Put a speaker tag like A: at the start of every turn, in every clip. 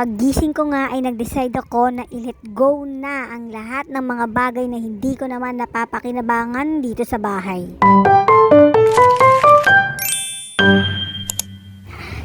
A: Paggising ko nga ay nag-decide ako na i-let go na ang lahat ng mga bagay na hindi ko naman napapakinabangan dito sa bahay.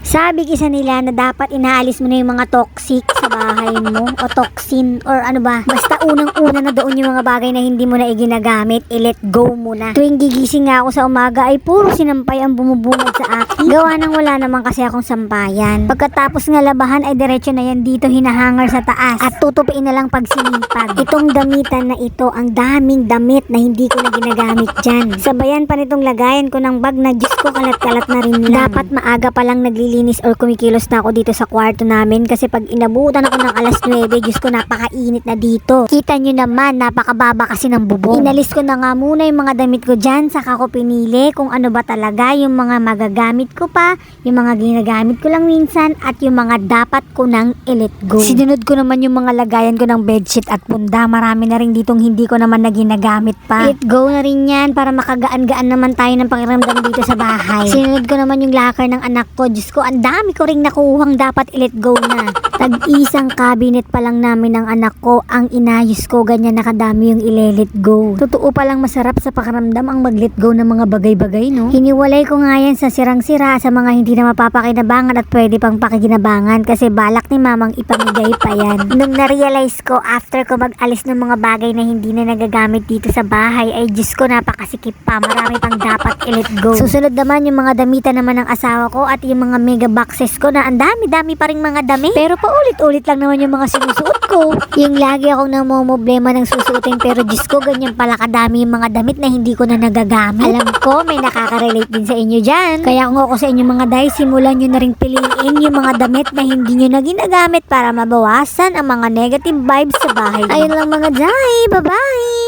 A: Sabi kisa nila na dapat inaalis mo na yung mga toxic sa bahay mo o toxin or ano ba. Basta unang-una na doon yung mga bagay na hindi mo na iginagamit, i-let go mo na. Tuwing gigising ako sa umaga ay puro sinampay ang bumubungad sa akin. Gawa nang wala naman kasi akong sampayan. Pagkatapos nga labahan ay diretso na yan dito hinahangar sa taas at tutupiin na lang pag sinipag. Itong damitan na ito, ang daming damit na hindi ko na ginagamit dyan. Sabayan pa nitong lagayan ko ng bag na Diyos ko kalat-kalat na rin lang. Dapat maaga pa lang naglilinis or kumikilos na ako dito sa kwarto namin kasi pag inabutan ako ng alas 9, Diyos ko napakainit na dito. Kita nyo naman, napakababa kasi ng bubong. Inalis ko na nga muna yung mga damit ko dyan, saka ko pinili kung ano ba talaga yung mga magagamit ko pa, yung mga ginagamit ko lang minsan, at yung mga dapat ko nang i-let go. Sinunod ko naman yung mga lagayan ko ng bedsheet at punda. Marami na rin ditong hindi ko naman na ginagamit pa. Let go na rin yan para makagaan-gaan naman tayo ng pakiramdam dito sa bahay. Sinunod ko naman yung locker ng anak ko. Diyos ko, ang dami ko ring nakuhang dapat i-let go na. Tag-isang cabinet pa lang namin ng anak ko ang inayos ko. Ganyan nakadami yung ile-let go. Totoo palang masarap sa pakiramdam ang mag-let go ng mga bagay-bagay, no? Hiniwalay ko nga yan sa sirang-sira sa mga hindi na mapapakinabangan at pwede pang pakikinabangan kasi balak ni mamang ipamigay pa yan. Nung na-realize ko after ko mag-alis ng mga bagay na hindi na nagagamit dito sa bahay ay Diyos ko napakasikip pa. Marami pang dapat i-let go. Susunod naman yung mga damitan naman ng asawa ko at yung mga mega boxes ko na ang dami-dami pa rin mga damit. Pero paulit-ulit lang naman yung mga sinusuot ko. Yung lagi akong namomblema ng susuotin pero Diyos ko ganyan pala kadami yung mga damit na hindi ko na nagagamit. Alam ko may nakaka-relate din sa inyo dyan. Kaya kung ako sa inyo mga day, simulan nyo na rin piliin yung mga damit na hindi nyo na ginagamit para mabawasan ang mga negative vibes sa bahay. Ayun lang mga day. Bye-bye!